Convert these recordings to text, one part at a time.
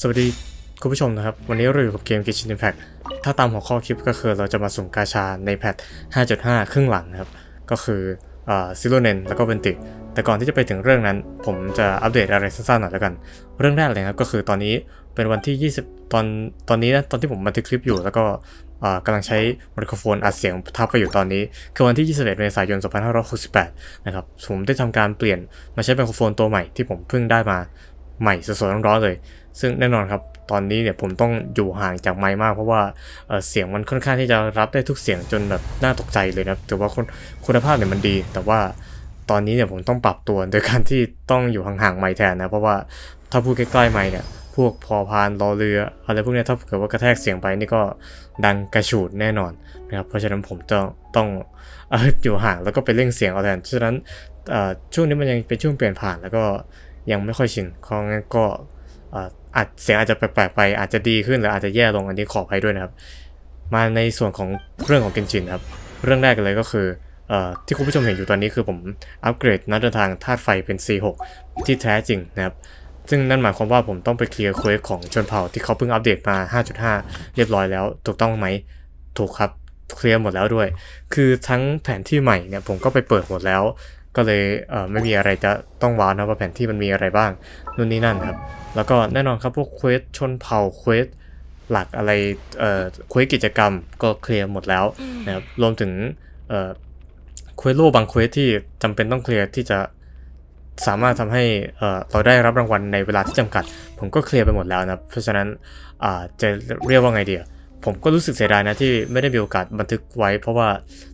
สวัสดีคุณผู้ชมนะครับ วันนี้เราอยู่กับเกม Genshin Impact ถ้าตามหัวข้อคลิปก็คือเราจะมาสุ่มกาชาในแพท 5.5 ครึ่งหลังนะครับ ก็คือซิโลเนนแล้วก็เวนติแต่ก่อนที่จะไปถึงเรื่องนั้น ผมจะอัปเดตอะไรสั้นๆหน่อยแล้วกัน เรื่องแรกเลยครับก็คือตอนนี้เป็นวันที่ 20 ตอนตอนนี้นะตอนที่ผมบันทึกคลิปอยู่แล้วก็กำลังใช้ไมโครโฟนอัดเสียงทับไปอยู่ตอนนี้ คือวันที่ 21 เมษายน 2568 นะครับ ผมได้ทำการเปลี่ยนมาใช้ไมโครโฟนตัวใหม่ที่ผมเพิ่งได้มาใหม่สดๆร้อนๆเลย ซึ่งแน่นอนครับตอนนี้เนี่ยผมต้องอยู่ห่างจากไมค์มาก เพราะว่าเอ่อเสียงมันค่อนข้างที่จะรับได้ทุกเสียงจนแบบน่าตกใจเลยนะถือว่าคุณคุณภาพเนี่ยมันดี แต่ว่าตอนนี้เนี่ยผมต้องปรับตัวโดยการที่ต้องอยู่ห่างๆไมค์แทนนะเพราะว่าถ้าพูดใกล้ๆไมค์เนี่ยพวกพอพานรอเรืออะไรพวกนี้ถ้าเกิดว่ากระแทกเสียงไปนี่ก็ดังกระฉูดแน่นอนนะครับเพราะฉะนั้นผมต้องต้องออยู่ห่างแล้วก็ไปเร่งเสียงเอาแทนฉะนั้นช่วงนี้มันยังเป็นช่วงเปลี่ยนผ่านแล้วก็ยังไม่ค่อยชินเพราะงั้นก็ อาจเสียงอาจจะแปลกๆไปอาจจะดีขึ้นหรืออาจจะแย่ลงอันนี้ขออภัยด้วยนะครับ มาในส่วนของเรื่องของเกนจินครับ เรื่องแรกเลยก็คืออที่คุณผู้ชมเห็นอยู่ตอนนี้คือผมอัปเกรดนักเดินทางธาตุไฟเป็น C6 ที่แท้จริงนะครับ ซึ่งนั่นหมายความว่าผมต้องไปเคลียร์เควสของชนเผ่าที่เขาเพิ่งอัปเดตมา 5.5 เรียบร้อยแล้ว ถูกต้องไหมถูกครับเคลียร์หมดแล้วด้วย คือทั้งแผนที่ใหม่เนี่ยผมก็ไปเปิดหมดแล้ว ก็เลยเไม่มีอะไรจะต้องว้าวนะว่าแผนที่มันมีอะไรบ้างนู่นนี่นั่นครับ แล้วก็แน่นอนครับพวกเควสชนเผ่าเควสหลักอะไรเอ่อเควสกิจกรรมก็เคลียร์หมดแล้วนะครับรวมถึงเอ่อเควสโลบางเควสที่จำเป็นต้องเคลียร์ที่จะสามารถทำให้เอ่อเราได้รับรางวัลในเวลาที่จำกัด ผมก็เคลียร์ไปหมดแล้วนะเพราะฉะนั้นจะเรียกว่าไงเดียว ผมก็รู้สึกเสียดายนะที่ไม่ได้มีโอกาสบันทึกไว้ เพราะว่า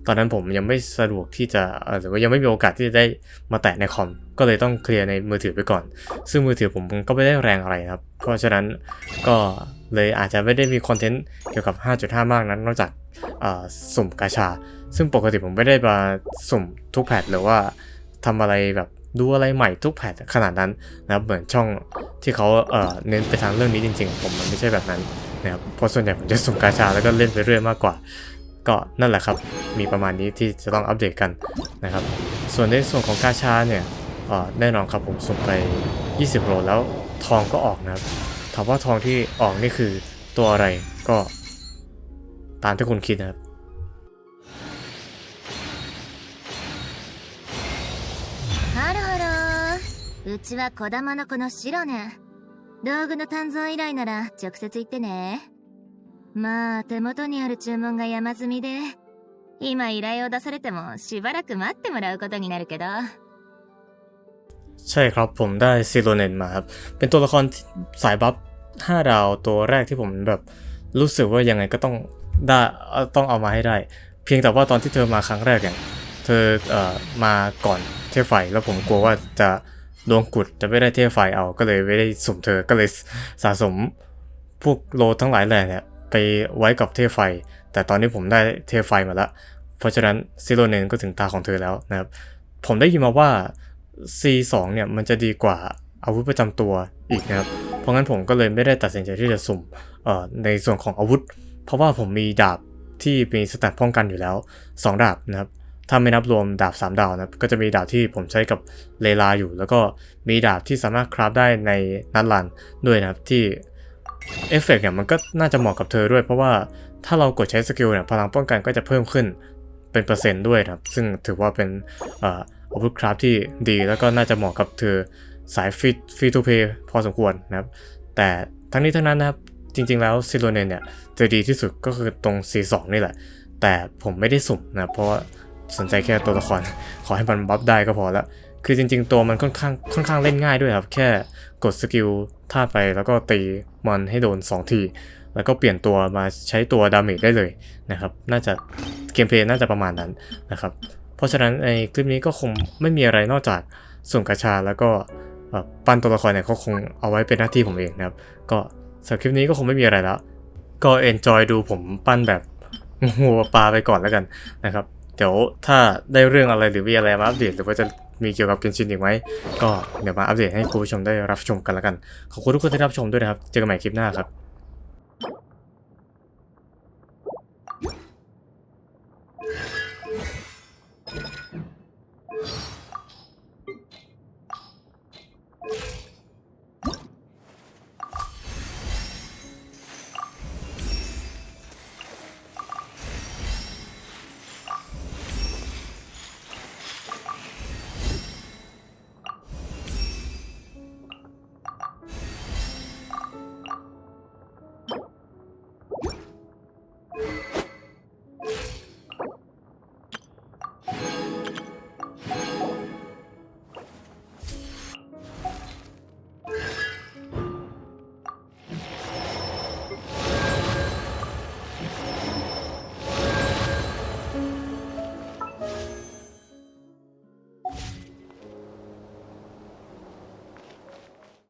ตอนนั้นผมยังไม่สะดวกที่จะเออหรือว่ายังไม่มีโอกาสที่จะได้มาแตะในคอมก็เลยต้องเคลียร์ในมือถือไปก่อน ซึ่งมือถือผมก็ไม่ได้แรงอะไรครับ เพราะฉะนั้นก็เลยอาจจะไม่ได้มีคอนเทนต์เกี่ยวกับ 5.5 มากนั้น นอกจากสุ่มกาชา ซึ่งปกติผมไม่ได้มาสุ่มทุกแพทหรือว่าทำอะไรแบบ ดูอะไรใหม่ทุกแพทขนาดนั้นนะครับเหมือนช่องที่เขาเอ่อเน้นไปทางเรื่องนี้จริง ๆ ผมมันไม่ใช่แบบนั้นนะครับเพราะส่วนใหญ่ผมจะสุ่มกาชาแล้วก็เล่นไปเรื่อยมากกว่า ก็นั่นแหละครับ มีประมาณนี้ที่จะต้องอัปเดตกันนะครับ ส่วนในส่วนของกาชาเนี่ยเอ่อแน่นอนครับผมสุ่มไป 20 โลแล้วทองก็ออกนะครับถามว่าทองที่ออกนี่คือตัวอะไรก็ตามที่คุณคิดนะครับ うちは小玉の子のシロね道具の鍛造依頼なら直接言ってねまあ手元にある注文が山積みで今依頼を出されてもしばらく待ってもらうことになるけど ใช่ครับผมได้ซิโลเนนมาครับ เป็นตัวละครที่สายบัฟ5 ดาวตัวแรกที่ผมแบบรู้สึกว่ายังไงก็ต้องได้เอ่อต้องเอามาให้ได้ เพียงแต่ว่าตอนที่เธอมาครั้งแรกเนี่ยเธอเอ่อมาก่อนเทพไฟแล้วผมกลัวว่าจะ ดวงกุดจะไม่ได้เทพไฟเอาก็เลยไม่ได้สุ่มเธอก็เลยสะสมพวกโลทั้งหลายแหล่เนี่ยไปไว้กับเทพไฟ แต่ตอนนี้ผมได้เทพไฟมาแล้วเพราะฉะนั้นซิโลเนนก็ถึงตาของเธอแล้วนะครับผมได้ยินมาว่า C2 เนี่ยมันจะดีกว่าอาวุธประจำตัวอีกนะครับ เพราะงั้นผมก็เลยไม่ได้ตัดสินใจที่จะสุ่มเอ่อในส่วนของอาวุธ เพราะว่าผมมีดาบที่มีสแตทป้องกันอยู่แล้ว 2 ดาบนะครับ ถ้าไม่นับรวมดาบ 3 ดาวนะก็จะมีดาบที่ผมใช้กับเลลาอยู่ แล้วก็มีดาบที่สามารถคราฟได้ในนัดลันด้วยนะครับที่เอฟเฟกต์เนี่ยมันก็น่าจะเหมาะกับเธอด้วย เพราะว่าถ้าเรากดใช้สกิลเนี่ยพลังป้องกันก็จะเพิ่มขึ้นเป็นเปอร์เซ็นต์ด้วยนะครับ ซึ่งถือว่าเป็นอาวุธคราฟที่ดีแล้วก็น่าจะเหมาะกับเธอสายฟิตฟีทูเพย์พอสมควรนะครับ แต่ทั้งนี้ทั้งนั้นนะครับจริง ๆ แล้วซิโลเนนเนี่ยจะดีที่สุดก็คือตรง C2 นี่แหละ แต่ผมไม่ได้สุ่มนะเพราะ สนใจแค่ตัวละคร ขอให้มันบัฟได้ก็พอละ คือจริง ๆ ตัวมันค่อนข้างค่อนข้างเล่นง่ายด้วยครับ แค่กดสกิลท่าไปแล้วก็ตีมันให้โดน 2 ที แล้วก็เปลี่ยนตัวมาใช้ตัวดาเมจได้เลยนะครับ น่าจะเกมเพลย์น่าจะประมาณนั้นนะครับ เพราะฉะนั้นในคลิปนี้ก็คงไม่มีอะไรนอกจากส่งกระชาแล้วก็ปั้นตัวละครเนี่ยก็คงเอาไว้เป็นหน้าที่ผมเองนะครับ ก็สำหรับคลิปนี้ก็คงไม่มีอะไรแล้ว ก็เอนจอยดูผมปั้นแบบงูปลาไปก่อนแล้วกันนะครับ เดี๋ยวถ้าได้เรื่องอะไรหรือมีอะไรมาอัปเดตหรือว่าจะมีเกี่ยวกับเกนชินอีกไหมก็เดี๋ยวมาอัปเดตให้คุณผู้ชมได้รับชมกันละกัน ขอบคุณทุกคนที่รับชมด้วยนะครับ เจอกันใหม่คลิปหน้าครับ